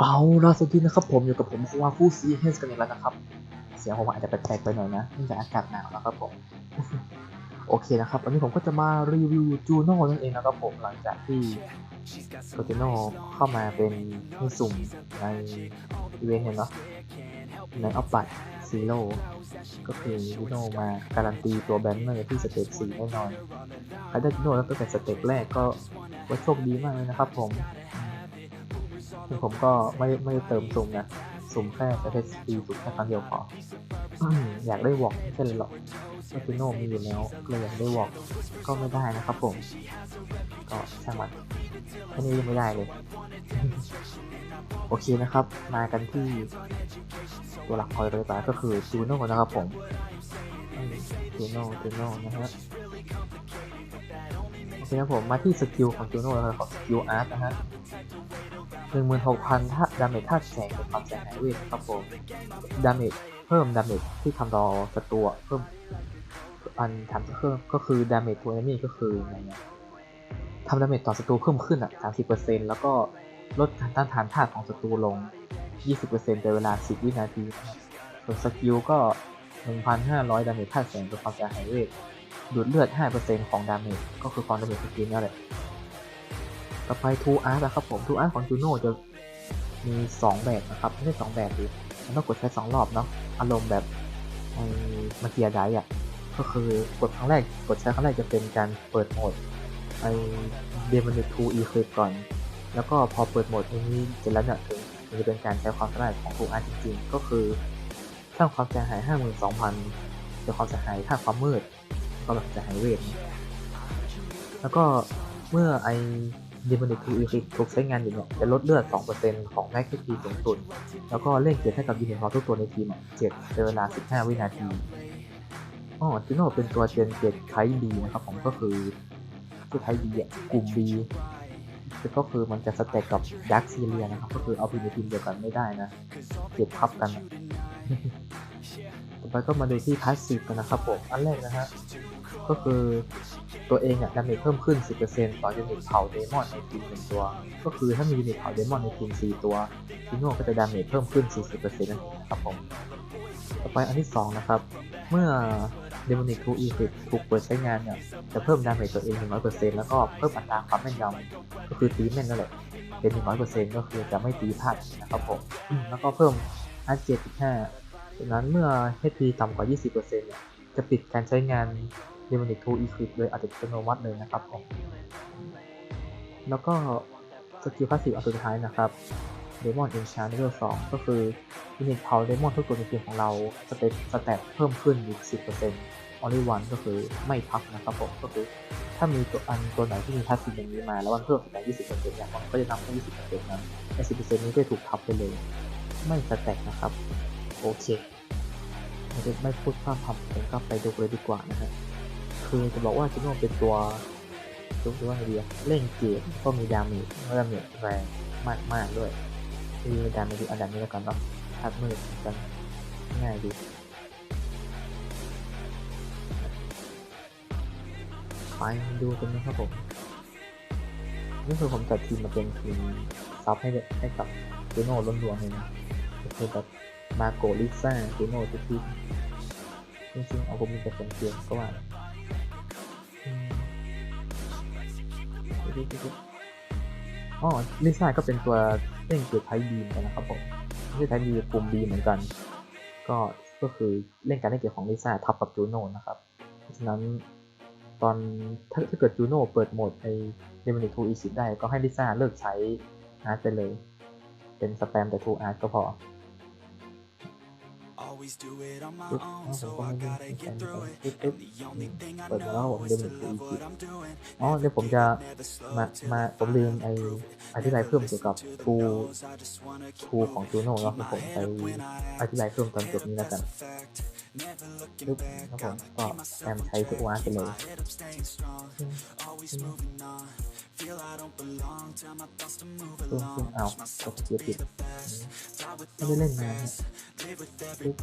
เอาล่าสุดที่นะครับผมอยู่กับผมควาฟูซีเฮสกันอีกแล้วนะครับ เสียงผมอาจจะแปลกๆไปหน่อยนะเนื่องจากอากาศหนาวนะครับผมโอเคนะครับวันนี้ผมก็จะมารีวิวจูโน่นั่นเองนะครับผมหลังจากที่โปจูโน่เข้ามาเป็นผู้สุ่มในอีเวนต์เนาะในออฟบัตซีโร่ก็คือจูโน่มาการันตีตัวแบนเนอร์ที่สเตจสี่แน่นอนใครได้จูโน่แล้วตั้งแต่สเตจแรกก็ก็โชคดีมากเลยนะครับผม ซึ่งผมก็ไม่ไม่เติมสุ่มนะสุ่มแค่สเตจสี่สุ่มแค่ครั้งเดียวพอออยากได้วอกไม่ใช่เลยหรอกก็คือโนมีอยู่แล้วเลยอยากได้วอกก็ไม่ได้นะครับผม ก็ช่างมันแค่นี้ยังไม่ได้เลย โอเคนะครับ มากันที่ตัวหลักคอยเลยตาก็คือจูโน่นะครับผมจูโน่จูโน่นะครับโอเคครับผมมาที่สกิลของจูโน่แล้วครับสกิลอาร์ตนะฮะ หนึ่งหมื่นหกพันถ้าดาเมจธาตุแสงเป็นความเสียหายเวทครับผมดาเมจเพิ่มดาเมจที่ทำต่อศัตรูเพิ่มอันทำเพิ่มก็คือดาเมจตัวนี้ก็คือไงเนี่ยทำดาเมจต่อศัตรูเพิ่มขึ้นอะ30%แล้วก็ลดการต้านทานธาตุของศัตรูลง 20%ในเวลา 10 วินาที ส่วนสกิลก็ 1,500 ดาเมจธาตุแสงเป็นความเสียหายเวทดูดเลือด 5%ของดาเมจก็คือความดาเมจสกิลนั่นแหละ ต่อไปทูอาร์ตนะครับผมทูอาร์ตของจูโน่จะมี 2 แบบนะครับ ไม่ใช่2แบบดิมันต้องกดใช้สองรอบเนาะอารมณ์แบบไอ้มาเกียไดอะก็คือกดครั้งแรกกดใช้ครั้งแรกจะเป็นการเปิดโหมดไอ้เดมอนทูอีคลิปก่อน แล้วก็พอเปิดโหมดนี้เสร็จแล้วเนี่ยถึงถึงจะเป็นการใช้ความสามารถของทูอาร์จริงๆ ก็คือสร้างความเสียหาย 52,000เป็นความเสียหายท่าความมืดก็แบบเสียหายเวท แล้วก็เมื่อไอ ดมอนิทูอีคลิปถูกใช้งานอยู่เนี่ยจะลดเลือด 2%ของแม็กซ์ทีสูงสุด แล้วก็เล่นเกียรให้กับยูนิตของทุกตัวในทีมเจ็ดเป็นเวลา 15 วินาทีอ๋อจิโน่เป็นตัวเจนเจ็ดไทบีนะครับผมก็คือคือไทบีอะกลุ่ม B ก็คือมันจะสเต็กกับดักซีเรียนะครับ ก็คือเอาพีในทีมเดียวกันไม่ได้นะเก็บทับกัน ต่อไปก็มาดูที่พาสซีฟกันนะครับผม อันแรกนะฮะ ก็คือ ตัวเองอะดาเมจเพิ่มขึ้น 10%ต่อยูนิตเผาเดมอนในทีมหนึ่งตัว ก็คือถ้ามียูนิตเผาเดมอนในทีม 4 ตัวจิโน่ก็จะดาเมจเพิ่มขึ้น 40%นั่นเองนะครับผม ต่อไปอันที่ 2 นะครับ เมื่อ Demonic 2 e 10ถูกเปิดใช้งานเนี่ยจะเพิ่มดาเมจตัวเอง 100%แล้วก็เพิ่มอัตราความแม่นยำก็คือตีแม่นนั่นแหละเป็น 100%ก็คือจะไม่ตีพลาดนะครับผม แล้วก็เพิ่ม r 7.5จากนั้นเมื่อ HP ต่ำกว่า 20%เนี่ยจะปิดการใช้งาน Demonic 2 Equip โดยอัตโนมัติเลยนะครับผมแล้วก็สกิลพาสซีอันสุดท้ายนะครับ Demon Enchant Level 2ก็คือยูนิตเผาเดมอนทุกตัวในเกมของเราสเตตสแตทเพิ่มขึ้นอีก 10% only one ก็คือไม่พักนะครับผมก็คือถ้ามีตัวอันตัวไหนที่มีพาสซีอย่างนี้มาแล้วมันเพิ่มสแตท20%อย่างมันก็จะนำแค่20%นั้นไอ้10%นี้ก็จะถูกทับไปเลย ไม่สแตทนะครับ โอเคไม่ได้ไม่พูดพร่ำทำเพลงก็ไปดูเลยดีกว่านะฮะ คือจะบอกว่าจิโน่เป็นตัวตัวว่าไงดีอะเล่นเกมก็มีดาเมจแล้วดาเมจแรงมากๆด้วยมีดาเมจอันดับนี้แล้วกันเนาะทัดมืดกันง่ายดีไปดูกันนะครับผมนี่คือผมจัดทีมมาเป็นทีมซับให้ให้กับจิโน่ล้วนๆเลยนะก็คือแบบมาโกลิซ่าจิโน่ทุกทีมจริงๆเอาผมมีแต่คนเกียก็ว่า อ๋อลิซ่าก็เป็นตัวเล่นเกียร์ไทบีมกันนะครับผมไม่ใช่ไทบีกลุ่มบีเหมือนกัน ก็ก็คือเล่นการเล่นเกี่ยร์ของลิซ่าทับกับจูโน่นะครับ เพราะฉะนั้นตอนถ้าถ้าเกิดจูโน่เปิดโหมดไอเดมอนิทูอีสิได้ก็ให้ลิซ่าเลิกใช้อาร์ตไปเลย เป็นสแปมแต่ทูอาร์ตก็พอ Always do it on my ปึ๊บ own, อ๋อผม so ก็ I ไม่ได้ gotta ใช้ get ไป through it. ปึ๊บปึ๊บ And the only thing I เปิดมาแล้วผม know เด is มอ to นิทู love อีสิ what I'm doing. อ๋อเดี๋ยวผมจะมามาผมลืมไออธิบายเพิ่มเกี่ยวกับทูทูของจูโน่เนาะที่ผมไปอธิบายเพิ่มตอนจบนี้แล้วกันปึ๊บครับผมก็แอมใช้ทุกวาร์ไปเลย Feel I don't belong, tell my thoughts to move ซึ่งซึ่ง along. เอากดเกียร์ผิดไม่ได้เล่นนานฮะ Live with ปึ๊ every บป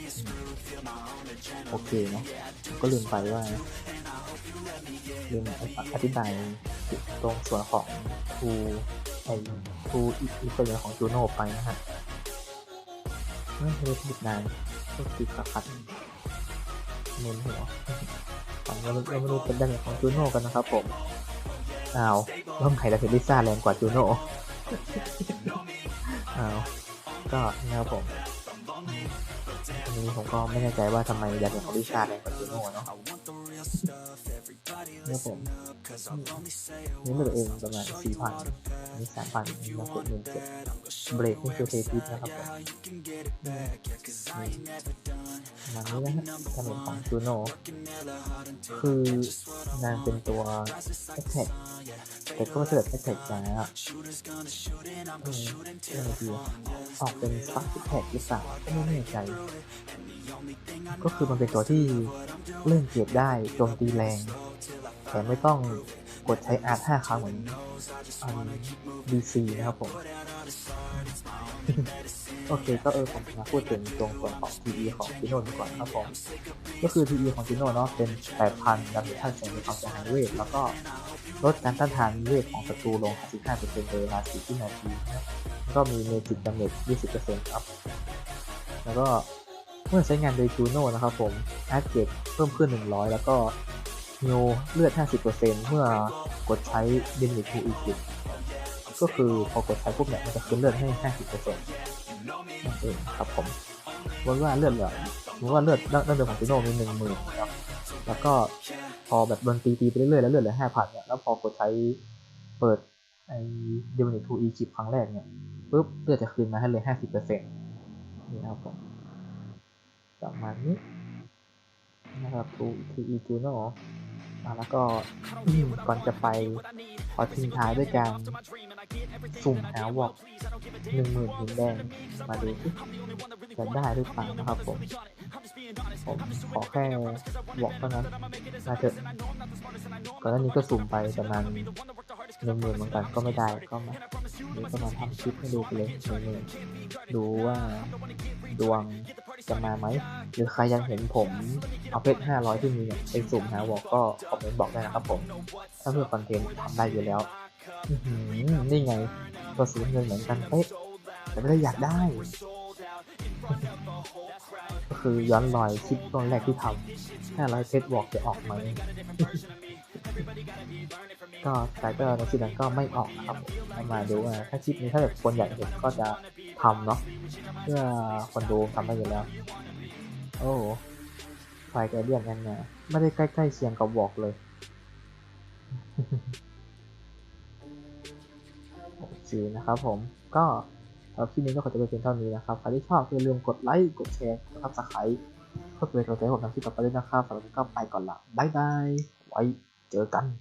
โอเคเนาะก็ลืมไปว่าลืมอธิบายตรงส่วนของทูไอทูอีกตัวอย่างของจูโน่ไปนะฮะไม่ได้ผิดนานก็คือขัดขัดเน้นหัวฟังเราเรามาดูเป็นด้านของจูโน่กันนะครับผมอ้าวริ่มไข่ดาวเทลิซ่าแรงกว่าจูโน่อ้าวก็นะครับผม นี้ผมก็ไม่แน่ใจว่าทำไมดาวเทลิชาแรงกว่าจูโน่เนาะเนะครับผม นี่เหลือเองประมาณสี่พันนี่สามพันนี่มาเจ็ดหมื่นเจ็ดเบรกนี่คือเทพิสนะครับผม how you can get it back, yeah, cause I ain't never done. มันนี้นะฮะถนนของจูโน่คือนางเป็นตัวแอคแท็กแต่ก็ไม่ใช่แบบแอคแท็กจ้า shooters gonna shoot and I'm อืม shoot เรื่อง until ดีออกเป็นซับแท็กหรือเปล่าไม่แน่ใจก็คือมันเป็นตัวที่เล่นเกียรได้โจมตีแรง แต่ไม่ต้องกดใช้อาร์ต5ครั้งเหมือนอ DC นะครับผม โอเคก็เออผมมาพูดถึงตรงส่วนของ TE ของจิโน่กว่าครับผม ก็คือ TE ของจิโน่เนาะเป็น8,000ดาเมจท่านเสียงในความเสียหายเวทแล้วก็ลดการต้านทานเวทของศัตรูลง 15%ในเวลา4วินาทีแล้วก็มีเมจิกดาเมจ20%ครับ แล้วก็เมื่อใช้งานโดยจูโน่นะครับผมอาร์เกตเพิ่มขึ้น 100 แล้วก็ โยเลือด 50%เมื่อกดใช้ดิมิทูอีกิก็คือพอกดใช้ปุ๊บเนี่ยมันจะคืนเลือดให้ 50%นั่นเองครับผมว่าว่าเลือดเหลือว่าว่าเลือดดั้งเดิมของจูโน่มีหนึ่งหมื่นครับแล้วก็พอแบบโดนตีตีไปเรื่อยๆแล้วเลือดเหลือห้าพันเนี่ยแล้วพอกดใช้เปิดไอ้เดมิทูอีกิครั้งแรกเนี่ยปุ๊บเลือดจะคืนมาให้เลยห้าสิบเปอร์เซ็นต์นี่ครับผมประมาณนี้นะครับทูทีอีจูโน่ แล้วก็ก่อนจะไปขอทิ้งท้ายด้วยการสุ่มหาวอกหนึ่งหมื่นหินแดงมาดูสิจะได้หรือเปล่านะครับผมผมขอแค่บอกเท่านั้นมาเถอะก่อนหน้านี้ก็สุ่มไปประมาณหนึ่งหมื่นเหมือนกันก็ไม่ได้ก็มาเดี๋ยวก็มาทำคลิปให้ดูไปเลยหนึ่งหมื่น ดูว่าดวงจะมาไหม หรือใครยังเห็นผมเอาเพชรห้าร้อยที่มีเนี่ยไปสุ่มหาวอกก็คอมเมนต์บอกได้นะครับผม ถ้าเพื่อคอนเทนต์ทำได้อยู่แล้วนี่ไงตัวสีเงินเหมือนกันเป๊ะแต่ไม่ได้อยากได้ ก็คือย้อนรอยคลิปตอนแรกที่ทำห้าร้อยเพชรบอกจะออกไหม ก็แต่ก็ในคลิปนั้นก็ไม่ออกนะครับมาดูว่าถ้าคลิปนี้ถ้าแบบคนอยากเห็นก็จะทำเนาะเพื่อคนดูทำได้อยู่แล้ว โอ้ไฟแกเรียนกันไงไม่ได้ใกล้ๆเคียงกับบอกเลยโอเคนะครับผมก็สำหรับคลิปนี้ก็ขอจบเพียงเท่านี้นะครับ ใครที่ชอบอย่าลืมกดไลค์ กดแชร์ กดซับสไครต์เพื่อเป็นกำลังใจให้ผมทำคลิปต่อไปด้วยนะครับสำหรับวันนี้ก็ไปก่อนละบ๊ายบาย ไว้ chữa cánh.